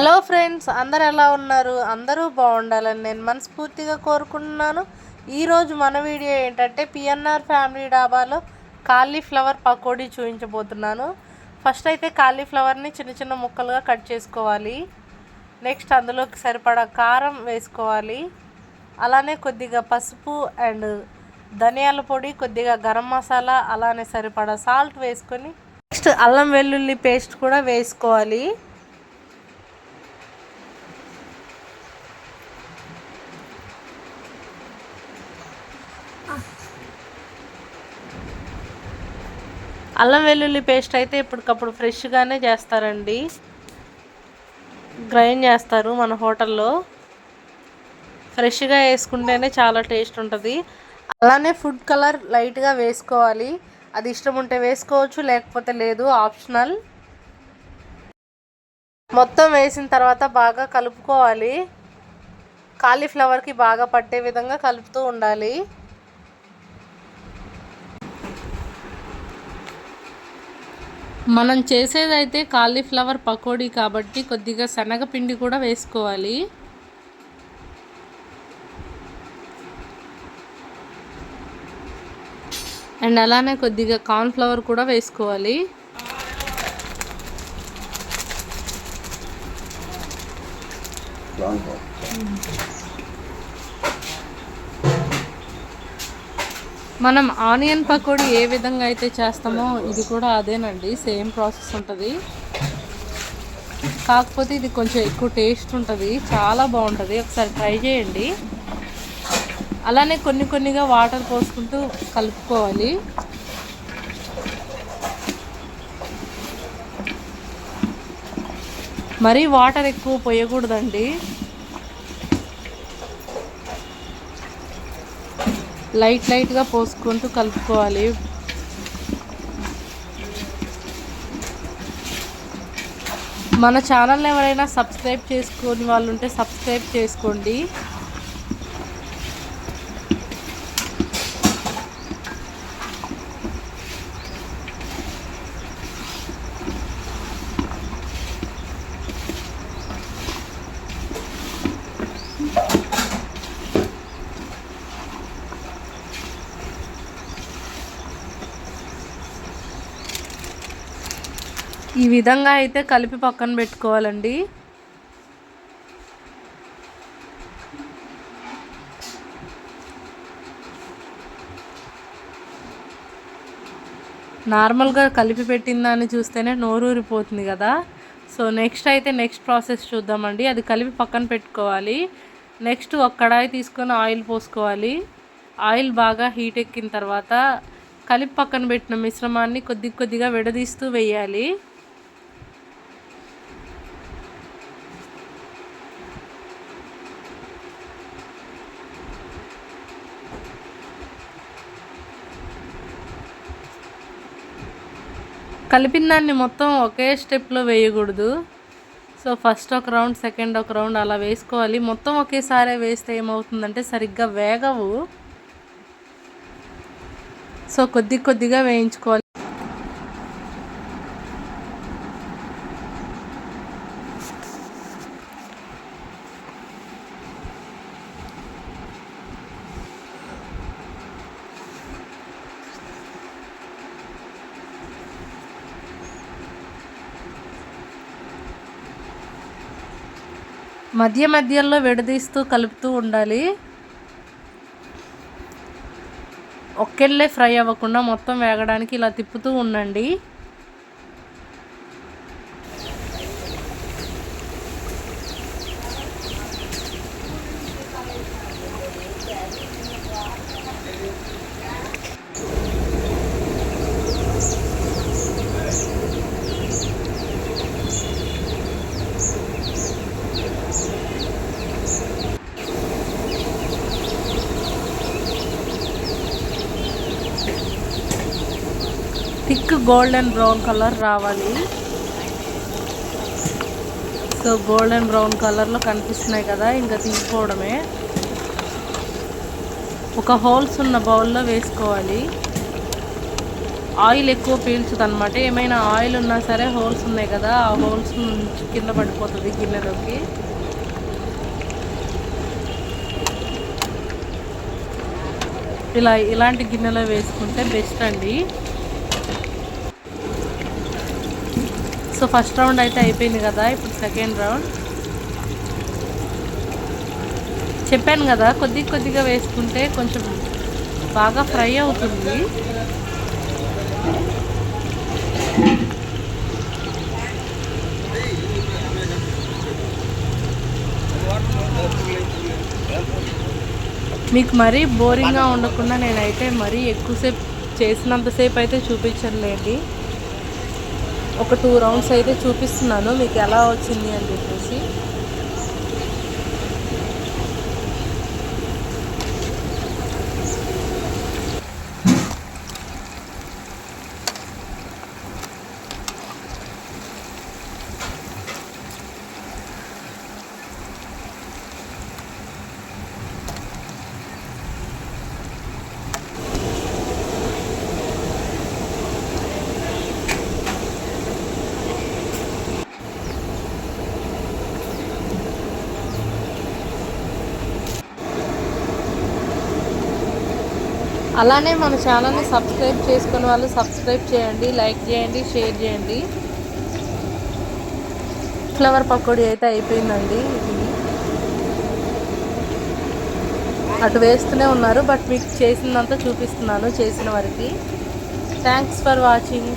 Hello friends అందరు ఎలా ఉన్నారు? అందరూ బాగుండాలని నేను మనస్ఫూర్తిగా కోరుకుంటున్నాను. ఈరోజు మన వీడియో ఏంటంటే పిఎన్ఆర్ ఫ్యామిలీ డాబాలో కాలీఫ్లవర్ పకోడీ చూపించబోతున్నాను. ఫస్ట్ అయితే కాలీఫ్లవర్ని చిన్న చిన్న ముక్కలుగా కట్ చేసుకోవాలి. నెక్స్ట్ అందులోకి సరిపడా కారం వేసుకోవాలి. అలానే కొద్దిగా పసుపు అండ్ ధనియాల పొడి కొద్దిగా గరం మసాలా అలానే సరిపడా సాల్ట్ వేసుకొని నెక్స్ట్ అల్లం వెల్లుల్లి పేస్ట్ కూడా వేసుకోవాలి. అల్లం వెల్లుల్లి పేస్ట్ అయితే ఇప్పటికప్పుడు ఫ్రెష్గానే చేస్తారండి. గ్రైండ్ చేస్తారు మన హోటల్లో. ఫ్రెష్గా వేసుకుంటేనే చాలా టేస్ట్ ఉంటుంది. అలానే ఫుడ్ కలర్ లైట్గా వేసుకోవాలి. అది ఇష్టం ఉంటే వేసుకోవచ్చు లేకపోతే లేదు ఆప్షనల్. మొత్తం వేసిన తర్వాత బాగా కలుపుకోవాలి. కాలీఫ్లవర్కి బాగా పట్టే విధంగా కలుపుతూ ఉండాలి. మనం చేసేదైతే కాలీఫ్లవర్ పకోడీ కాబట్టి కొద్దిగా శనగపిండి కూడా వేసుకోవాలి. అండ్ అలానే కొద్దిగా కార్న్ఫ్లవర్ కూడా వేసుకోవాలి. మనం ఆనియన్ పకోడీ ఏ విధంగా అయితే చేస్తామో ఇది కూడా అదేనండి సేమ్ ప్రాసెస్ ఉంటుంది. కాకపోతే ఇది కొంచెం ఎక్కువ టేస్ట్ ఉంటుంది చాలా బాగుంటుంది. ఒకసారి ట్రై చేయండి. అలానే కొన్ని కొన్నిగా వాటర్ పోసుకుంటూ కలుపుకోవాలి. మరీ వాటర్ ఎక్కువ పోయకూడదండి. లైట్ లైట్గా పోసుకుంటూ కలుపుకోవాలి. మన ఛానల్ ఎవరైనా సబ్స్క్రైబ్ చేసుకొని వాళ్ళు ఉంటే సబ్స్క్రైబ్ చేసుకోండి. ఈ విధంగా అయితే కలిపి పక్కన పెట్టుకోవాలండి. నార్మల్గా కలిపి పెట్టిందని చూస్తేనే నోరూరిపోతుంది కదా. సో నెక్స్ట్ అయితే నెక్స్ట్ ప్రాసెస్ చూద్దామండి. అది కలిపి పక్కన పెట్టుకోవాలి. నెక్స్ట్ ఒక కడాయి తీసుకొని ఆయిల్ పోసుకోవాలి. ఆయిల్ బాగా హీట్ ఎక్కిన తర్వాత కలిపి పక్కన పెట్టిన మిశ్రమాన్ని కొద్ది కొద్దిగా విడదీస్తూ వేయాలి. కలిపిన దాన్ని మొత్తం ఒకే స్టెప్లో వేయకూడదు. సో ఫస్ట్ ఒక రౌండ్ సెకండ్ ఒక రౌండ్ అలా వేసుకోవాలి. మొత్తం ఒకేసారి వేస్తే ఏమవుతుందంటే సరిగ్గా వేగవు. సో కొద్ది కొద్దిగా వేయించుకోవాలి. మధ్య మధ్యలో విడదీస్తూ కలుపుతూ ఉండాలి. ఒకెళ్ళే ఫ్రై అవ్వకుండా మొత్తం వేగడానికి ఇలా తిప్పుతూ ఉండండి. థిక్ గోల్డెన్ బ్రౌన్ కలర్ రావాలి. సో గోల్డెన్ బ్రౌన్ కలర్లో కనిపిస్తున్నాయి కదా ఇంకా తీసుకోవడమే. ఒక హోల్స్ ఉన్న బౌల్లో వేసుకోవాలి. ఆయిల్ ఎక్కువ పీల్చదు అనమాట ఏమైనా ఆయిల్ ఉన్నా సరే హోల్స్ ఉన్నాయి కదా ఆ హోల్స్ నుంచి కింద పడిపోతుంది గిన్నెలోకి. ఇలా ఇలాంటి గిన్నెలో వేసుకుంటే బెస్ట్ అండి. సో ఫస్ట్ రౌండ్ అయితే అయిపోయింది కదా ఇప్పుడు సెకండ్ రౌండ్. చెప్పాను కదా కొద్ది కొద్దిగా వేసుకుంటే కొంచెం బాగా ఫ్రై అవుతుంది. మీకు మరీ బోరింగ్గా ఉండకుండా నేనైతే మరీ ఎక్కువసేపు చేసినంతసేపు అయితే చూపించలేండి ఒక టూ రౌండ్స్ అయితే చూపిస్తున్నాను మీకు ఎలా వచ్చింది అని చెప్పేసి. అలానే మన ఛానల్ని సబ్స్క్రైబ్ చేసుకున్న వాళ్ళు సబ్స్క్రైబ్ చేయండి లైక్ చేయండి షేర్ చేయండి. ఫ్లవర్ పకోడీ అయితే అయిపోయిందండి ఇది. అటు వేస్తూనే ఉన్నారు బట్ మీకు చేసిందంతా చూపిస్తున్నాను చేసిన వారికి. Thanks for watching